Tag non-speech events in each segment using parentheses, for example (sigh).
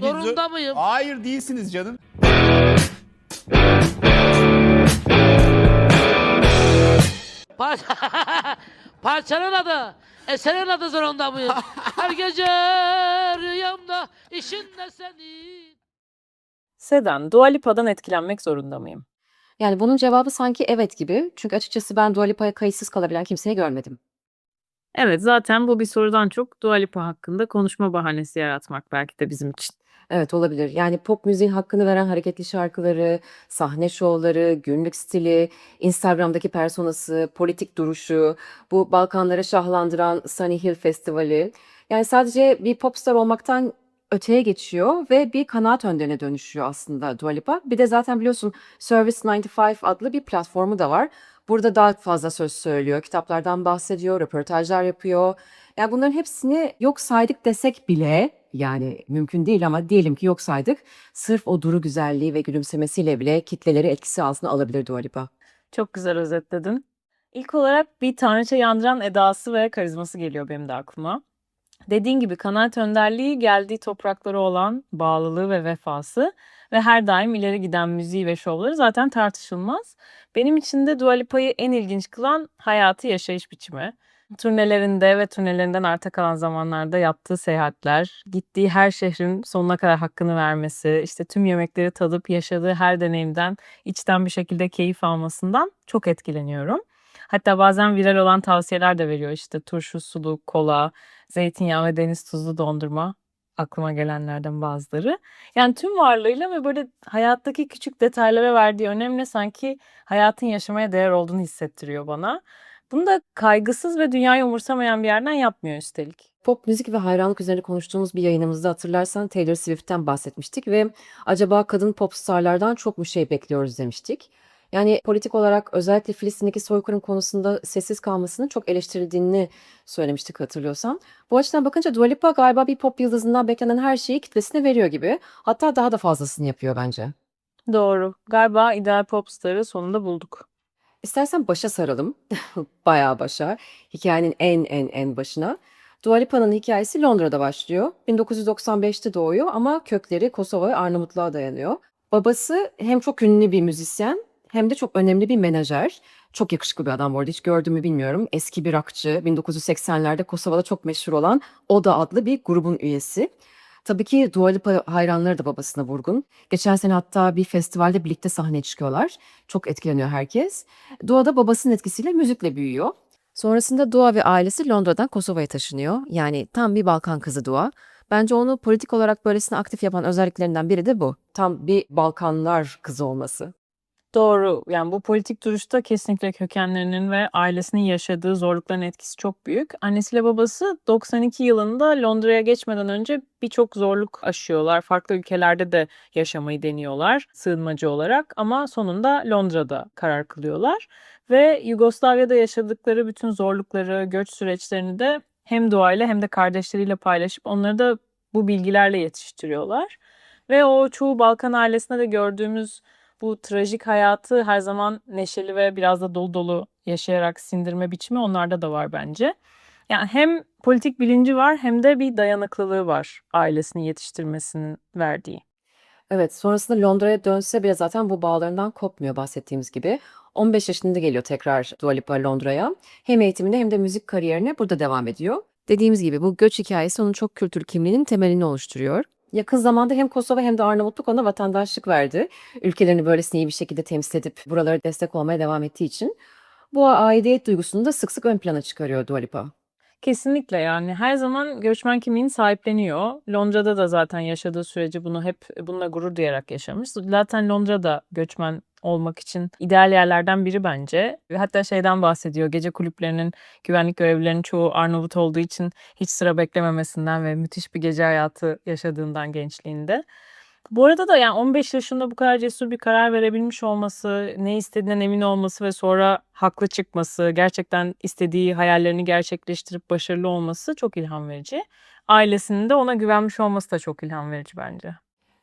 Zorunda mıyım? Hayır değilsiniz canım. Par (laughs) Parçanın adı, eserin adı zorunda mıyım? (laughs) Her gece rüyamda işinde senin. Seden, Dua Lipa'dan etkilenmek zorunda mıyım? Yani bunun cevabı sanki evet gibi. Çünkü açıkçası ben Dua Lipa'ya kayıtsız kalabilen kimseyi görmedim. Evet, zaten bu bir sorudan çok Dua Lipa hakkında konuşma bahanesi yaratmak belki de bizim için. Evet olabilir. Yani pop müziğin hakkını veren hareketli şarkıları, sahne şovları, günlük stili, Instagram'daki personası, politik duruşu, bu Balkanları şahlandıran Sunny Hill Festivali. Yani sadece bir popstar olmaktan öteye geçiyor ve bir kanaat önderine dönüşüyor aslında Dua Lipa. Bir de zaten biliyorsun Service 95 adlı bir platformu da var. Burada daha fazla söz söylüyor, kitaplardan bahsediyor, röportajlar yapıyor. Yani bunların hepsini yok saydık desek bile yani mümkün değil ama diyelim ki yok saydık. Sırf o duru güzelliği ve gülümsemesiyle bile kitleleri etkisi altına alabilir Dua Lipa. Çok güzel özetledin. İlk olarak bir tanrıça yandıran edası ve karizması geliyor benim de aklıma. Dediğin gibi kanaat önderliği geldiği topraklara olan bağlılığı ve vefası ve her daim ileri giden müziği ve şovları zaten tartışılmaz. Benim için de Dua Lipa'yı en ilginç kılan hayatı yaşayış biçimi. Turnelerinde ve turnelerinden arta kalan zamanlarda yaptığı seyahatler, gittiği her şehrin sonuna kadar hakkını vermesi, işte tüm yemekleri tadıp yaşadığı her deneyimden içten bir şekilde keyif almasından çok etkileniyorum. Hatta bazen viral olan tavsiyeler de veriyor işte turşu, sulu, kola, zeytinyağı ve deniz tuzlu dondurma aklıma gelenlerden bazıları. Yani tüm varlığıyla ve böyle hayattaki küçük detaylara verdiği önemle sanki hayatın yaşamaya değer olduğunu hissettiriyor bana. Bunu da kaygısız ve dünyayı umursamayan bir yerden yapmıyor üstelik. Pop müzik ve hayranlık üzerine konuştuğumuz bir yayınımızda hatırlarsan Taylor Swift'ten bahsetmiştik ve acaba kadın pop starlardan çok mu şey bekliyoruz demiştik. Yani politik olarak özellikle Filistin'deki soykırım konusunda sessiz kalmasının çok eleştirildiğini söylemiştik hatırlıyorsan. Bu açıdan bakınca Dua Lipa galiba bir pop yıldızından beklenen her şeyi kitlesine veriyor gibi. Hatta daha da fazlasını yapıyor bence. Doğru. Galiba ideal popstarı sonunda bulduk. İstersen başa saralım. (laughs) Bayağı başa. Hikayenin en en en başına. Dua Lipa'nın hikayesi Londra'da başlıyor. 1995'te doğuyor ama kökleri Kosova ve Arnavutluğa dayanıyor. Babası hem çok ünlü bir müzisyen hem de çok önemli bir menajer. Çok yakışıklı bir adam bu arada hiç gördüm mü bilmiyorum. Eski bir rockçı 1980'lerde Kosova'da çok meşhur olan Oda adlı bir grubun üyesi. Tabii ki Dua Lipa hayranları da babasına vurgun. Geçen sene hatta bir festivalde birlikte sahneye çıkıyorlar. Çok etkileniyor herkes. Dua da babasının etkisiyle müzikle büyüyor. Sonrasında Dua ve ailesi Londra'dan Kosova'ya taşınıyor. Yani tam bir Balkan kızı Dua. Bence onu politik olarak böylesine aktif yapan özelliklerinden biri de bu. Tam bir Balkanlar kızı olması. Doğru. Yani bu politik duruşta kesinlikle kökenlerinin ve ailesinin yaşadığı zorlukların etkisi çok büyük. Annesiyle babası 92 yılında Londra'ya geçmeden önce birçok zorluk aşıyorlar. Farklı ülkelerde de yaşamayı deniyorlar sığınmacı olarak ama sonunda Londra'da karar kılıyorlar. Ve Yugoslavya'da yaşadıkları bütün zorlukları, göç süreçlerini de hem doğayla hem de kardeşleriyle paylaşıp onları da bu bilgilerle yetiştiriyorlar. Ve o çoğu Balkan ailesinde de gördüğümüz bu trajik hayatı her zaman neşeli ve biraz da dolu dolu yaşayarak sindirme biçimi onlarda da var bence. Yani hem politik bilinci var hem de bir dayanıklılığı var ailesini yetiştirmesinin verdiği. Evet, sonrasında Londra'ya dönse bile zaten bu bağlarından kopmuyor bahsettiğimiz gibi. 15 yaşında geliyor tekrar Dua Lipa Londra'ya. Hem eğitimine hem de müzik kariyerine burada devam ediyor. Dediğimiz gibi bu göç hikayesi onun çok kültür kimliğinin temelini oluşturuyor. Yakın zamanda hem Kosova hem de Arnavutluk ona vatandaşlık verdi. Ülkelerini böylesine iyi bir şekilde temsil edip buralara destek olmaya devam ettiği için. Bu aidiyet duygusunu da sık sık ön plana çıkarıyor Dua Lipa. Kesinlikle yani her zaman göçmen kimliğini sahipleniyor. Londra'da da zaten yaşadığı süreci bunu hep bununla gurur duyarak yaşamış. Zaten Londra'da göçmen olmak için ideal yerlerden biri bence. Ve hatta şeyden bahsediyor. Gece kulüplerinin güvenlik görevlilerinin çoğu Arnavut olduğu için hiç sıra beklememesinden ve müthiş bir gece hayatı yaşadığından gençliğinde. Bu arada da yani 15 yaşında bu kadar cesur bir karar verebilmiş olması, ne istediğinden emin olması ve sonra haklı çıkması, gerçekten istediği hayallerini gerçekleştirip başarılı olması çok ilham verici. Ailesinin de ona güvenmiş olması da çok ilham verici bence.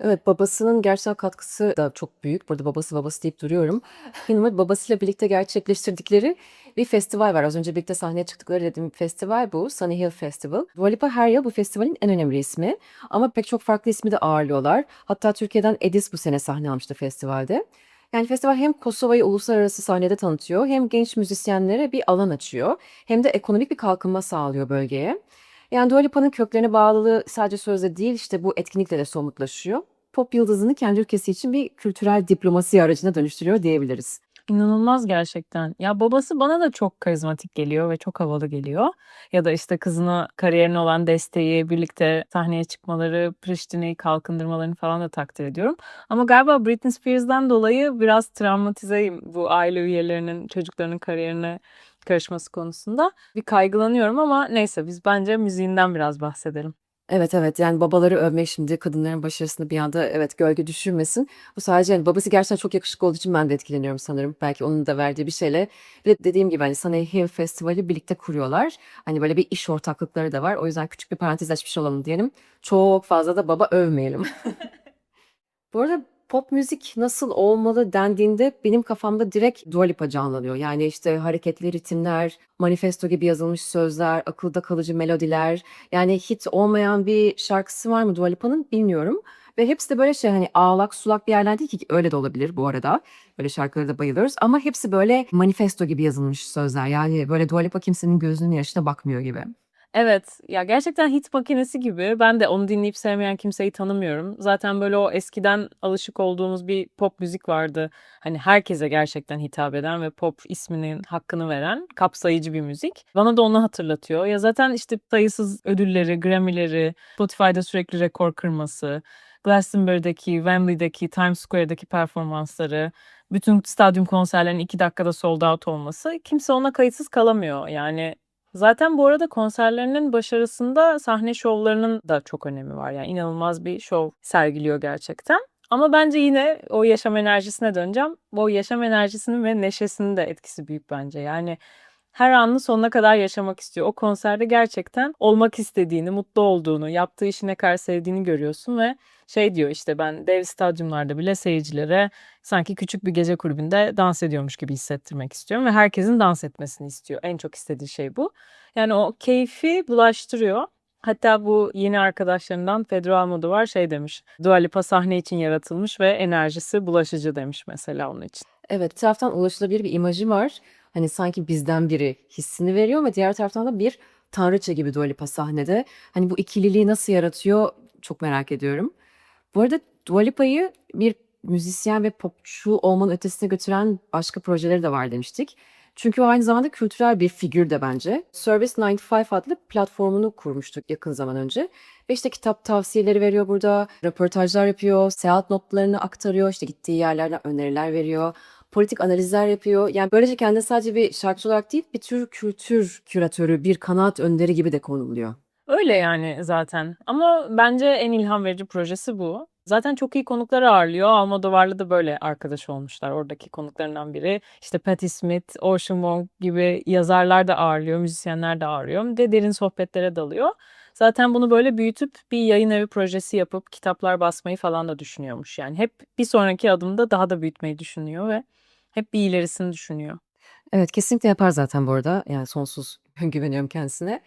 Evet, babasının gerçekten katkısı da çok büyük. Burada babası babası deyip duruyorum. Ama babasıyla birlikte gerçekleştirdikleri bir festival var. Az önce birlikte sahneye çıktıkları dediğim festival bu. Sunny Hill Festival. Dua Lipa her yıl bu festivalin en önemli ismi. Ama pek çok farklı ismi de ağırlıyorlar. Hatta Türkiye'den Edis bu sene sahne almıştı festivalde. Yani festival hem Kosova'yı uluslararası sahnede tanıtıyor, hem genç müzisyenlere bir alan açıyor, hem de ekonomik bir kalkınma sağlıyor bölgeye. Yani Dua Lipa'nın köklerine bağlılığı sadece sözde değil, işte bu etkinlikle de somutlaşıyor. Pop yıldızını kendi ülkesi için bir kültürel diplomasi aracına dönüştürüyor diyebiliriz. İnanılmaz gerçekten. Ya babası bana da çok karizmatik geliyor ve çok havalı geliyor. Ya da işte kızına kariyerine olan desteği, birlikte sahneye çıkmaları, Priştine'yi kalkındırmalarını falan da takdir ediyorum. Ama galiba Britney Spears'dan dolayı biraz travmatizeyim bu aile üyelerinin çocuklarının kariyerine karışması konusunda. Bir kaygılanıyorum ama neyse biz bence müziğinden biraz bahsedelim. Evet evet yani babaları övmek şimdi kadınların başarısını bir anda evet gölge düşürmesin. Bu sadece yani babası gerçekten çok yakışıklı olduğu için ben de etkileniyorum sanırım. Belki onun da verdiği bir şeyle. Bir de dediğim gibi hani Sunny Hill Festivali birlikte kuruyorlar. Hani böyle bir iş ortaklıkları da var. O yüzden küçük bir parantez açmış olalım diyelim. Çok fazla da baba övmeyelim. (laughs) Bu arada pop müzik nasıl olmalı dendiğinde benim kafamda direkt Dua Lipa canlanıyor. Yani işte hareketli ritimler, manifesto gibi yazılmış sözler, akılda kalıcı melodiler. Yani hit olmayan bir şarkısı var mı Dua Lipa'nın bilmiyorum. Ve hepsi de böyle şey hani ağlak sulak bir yerler değil ki öyle de olabilir bu arada. Böyle şarkılara da bayılıyoruz ama hepsi böyle manifesto gibi yazılmış sözler. Yani böyle Dua Lipa kimsenin gözünün yaşına bakmıyor gibi. Evet, ya gerçekten hit makinesi gibi. Ben de onu dinleyip sevmeyen kimseyi tanımıyorum. Zaten böyle o eskiden alışık olduğumuz bir pop müzik vardı. Hani herkese gerçekten hitap eden ve pop isminin hakkını veren kapsayıcı bir müzik. Bana da onu hatırlatıyor. Ya zaten işte sayısız ödülleri, Grammy'leri, Spotify'da sürekli rekor kırması, Glastonbury'deki, Wembley'deki, Times Square'daki performansları, bütün stadyum konserlerinin iki dakikada sold out olması kimse ona kayıtsız kalamıyor. Yani Zaten bu arada konserlerinin başarısında sahne şovlarının da çok önemi var. Yani inanılmaz bir şov sergiliyor gerçekten. Ama bence yine o yaşam enerjisine döneceğim. O yaşam enerjisinin ve neşesinin de etkisi büyük bence. Yani her anını sonuna kadar yaşamak istiyor. O konserde gerçekten olmak istediğini, mutlu olduğunu, yaptığı işi ne kadar sevdiğini görüyorsun ve şey diyor işte ben dev stadyumlarda bile seyircilere sanki küçük bir gece kulübünde dans ediyormuş gibi hissettirmek istiyorum ve herkesin dans etmesini istiyor. En çok istediği şey bu. Yani o keyfi bulaştırıyor. Hatta bu yeni arkadaşlarından Pedro Almodovar şey demiş. Dua Lipa sahne için yaratılmış ve enerjisi bulaşıcı demiş mesela onun için. Evet bir taraftan ulaşılabilir bir imajı var. Hani sanki bizden biri hissini veriyor ama diğer taraftan da bir tanrıça gibi Dua Lipa sahnede. Hani bu ikililiği nasıl yaratıyor çok merak ediyorum. Bu arada Dua Lipa'yı bir müzisyen ve popçu olmanın ötesine götüren başka projeleri de var demiştik. Çünkü o aynı zamanda kültürel bir figür de bence. Service 95 adlı platformunu kurmuştuk yakın zaman önce. Ve işte kitap tavsiyeleri veriyor burada, röportajlar yapıyor, seyahat notlarını aktarıyor, işte gittiği yerlerden öneriler veriyor, politik analizler yapıyor. Yani böylece kendine sadece bir şarkıcı olarak değil, bir tür kültür küratörü, bir kanaat önderi gibi de konumluyor. Öyle yani zaten. Ama bence en ilham verici projesi bu. Zaten çok iyi konuklar ağırlıyor. Almodovar'la da böyle arkadaş olmuşlar. Oradaki konuklarından biri. İşte Patti Smith, Ocean Wong gibi yazarlar da ağırlıyor, müzisyenler de ağırlıyor. Ve derin sohbetlere dalıyor. Zaten bunu böyle büyütüp bir yayın evi projesi yapıp kitaplar basmayı falan da düşünüyormuş. Yani hep bir sonraki adımda daha da büyütmeyi düşünüyor ve hep bir ilerisini düşünüyor. Evet kesinlikle yapar zaten bu arada. Yani sonsuz (laughs) güveniyorum kendisine.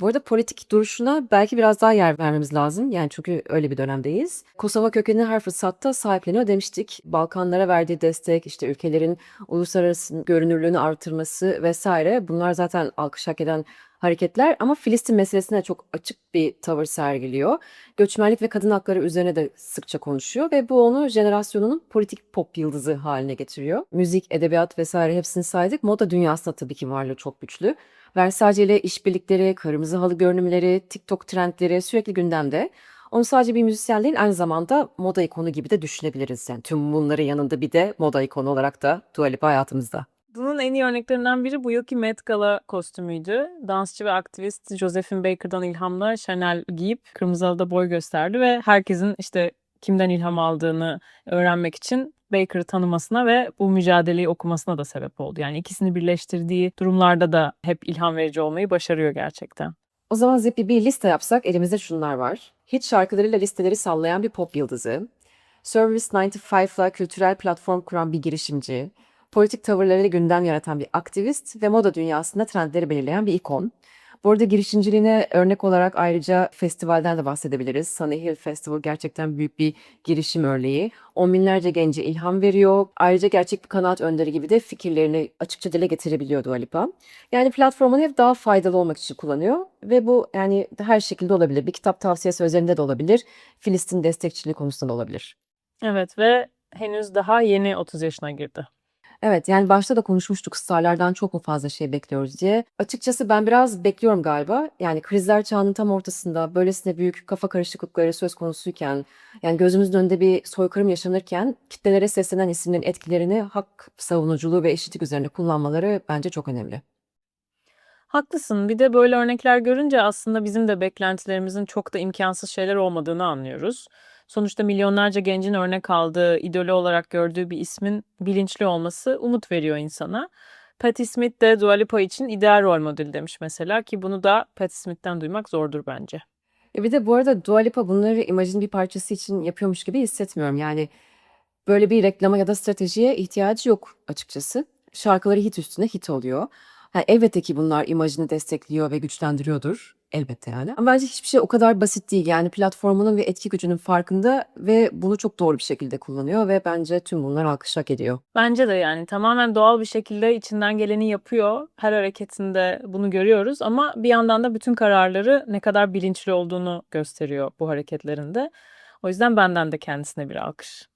Bu arada politik duruşuna belki biraz daha yer vermemiz lazım. Yani çünkü öyle bir dönemdeyiz. Kosova kökenli her fırsatta sahipleniyor demiştik. Balkanlara verdiği destek, işte ülkelerin uluslararası görünürlüğünü artırması vesaire. Bunlar zaten alkış hak eden hareketler ama Filistin meselesine çok açık bir tavır sergiliyor. Göçmenlik ve kadın hakları üzerine de sıkça konuşuyor ve bu onu jenerasyonunun politik pop yıldızı haline getiriyor. Müzik, edebiyat vesaire hepsini saydık. Moda dünyasında tabii ki varlığı çok güçlü. Versace ile işbirlikleri, kırmızı halı görünümleri, TikTok trendleri sürekli gündemde. Onu sadece bir müzisyen değil aynı zamanda moda ikonu gibi de düşünebiliriz. Yani tüm bunların yanında bir de moda ikonu olarak da Dua Lipa hayatımızda. Bunun en iyi örneklerinden biri bu yılki Met Gala kostümüydü. Dansçı ve aktivist Josephine Baker'dan ilhamla Chanel giyip kırmızı halıda boy gösterdi ve herkesin işte kimden ilham aldığını öğrenmek için Baker'ı tanımasına ve bu mücadeleyi okumasına da sebep oldu. Yani ikisini birleştirdiği durumlarda da hep ilham verici olmayı başarıyor gerçekten. O zaman Zippi bir liste yapsak elimizde şunlar var. Hit şarkılarıyla listeleri sallayan bir pop yıldızı. Service 95'la kültürel platform kuran bir girişimci. Politik tavırlarıyla gündem yaratan bir aktivist ve moda dünyasında trendleri belirleyen bir ikon. Bu arada girişimciliğine örnek olarak ayrıca festivalden de bahsedebiliriz. Sunny Hill Festival gerçekten büyük bir girişim örneği. On binlerce gence ilham veriyor. Ayrıca gerçek bir kanaat önderi gibi de fikirlerini açıkça dile getirebiliyor Dua Lipa. Yani platformunu hep daha faydalı olmak için kullanıyor ve bu yani her şekilde olabilir. Bir kitap tavsiyesi özelinde de olabilir. Filistin destekçiliği konusunda da olabilir. Evet ve henüz daha yeni 30 yaşına girdi. Evet yani başta da konuşmuştuk starlardan çok mu fazla şey bekliyoruz diye. Açıkçası ben biraz bekliyorum galiba. Yani krizler çağının tam ortasında böylesine büyük kafa karışıklıkları söz konusuyken yani gözümüzün önünde bir soykırım yaşanırken kitlelere seslenen isimlerin etkilerini hak savunuculuğu ve eşitlik üzerine kullanmaları bence çok önemli. Haklısın. Bir de böyle örnekler görünce aslında bizim de beklentilerimizin çok da imkansız şeyler olmadığını anlıyoruz. Sonuçta milyonlarca gencin örnek aldığı, idolü olarak gördüğü bir ismin bilinçli olması umut veriyor insana. Patti Smith de Dua Lipa için ideal rol model demiş mesela ki bunu da Patti Smith'ten duymak zordur bence. E bir de bu arada Dua Lipa bunları imajın bir parçası için yapıyormuş gibi hissetmiyorum. Yani böyle bir reklama ya da stratejiye ihtiyacı yok açıkçası. Şarkıları hit üstüne hit oluyor. Ha, elbette ki bunlar imajını destekliyor ve güçlendiriyordur. Elbette yani. Ama bence hiçbir şey o kadar basit değil. Yani platformunun ve etki gücünün farkında ve bunu çok doğru bir şekilde kullanıyor ve bence tüm bunlar alkış hak ediyor. Bence de yani tamamen doğal bir şekilde içinden geleni yapıyor. Her hareketinde bunu görüyoruz ama bir yandan da bütün kararları ne kadar bilinçli olduğunu gösteriyor bu hareketlerinde. O yüzden benden de kendisine bir alkış.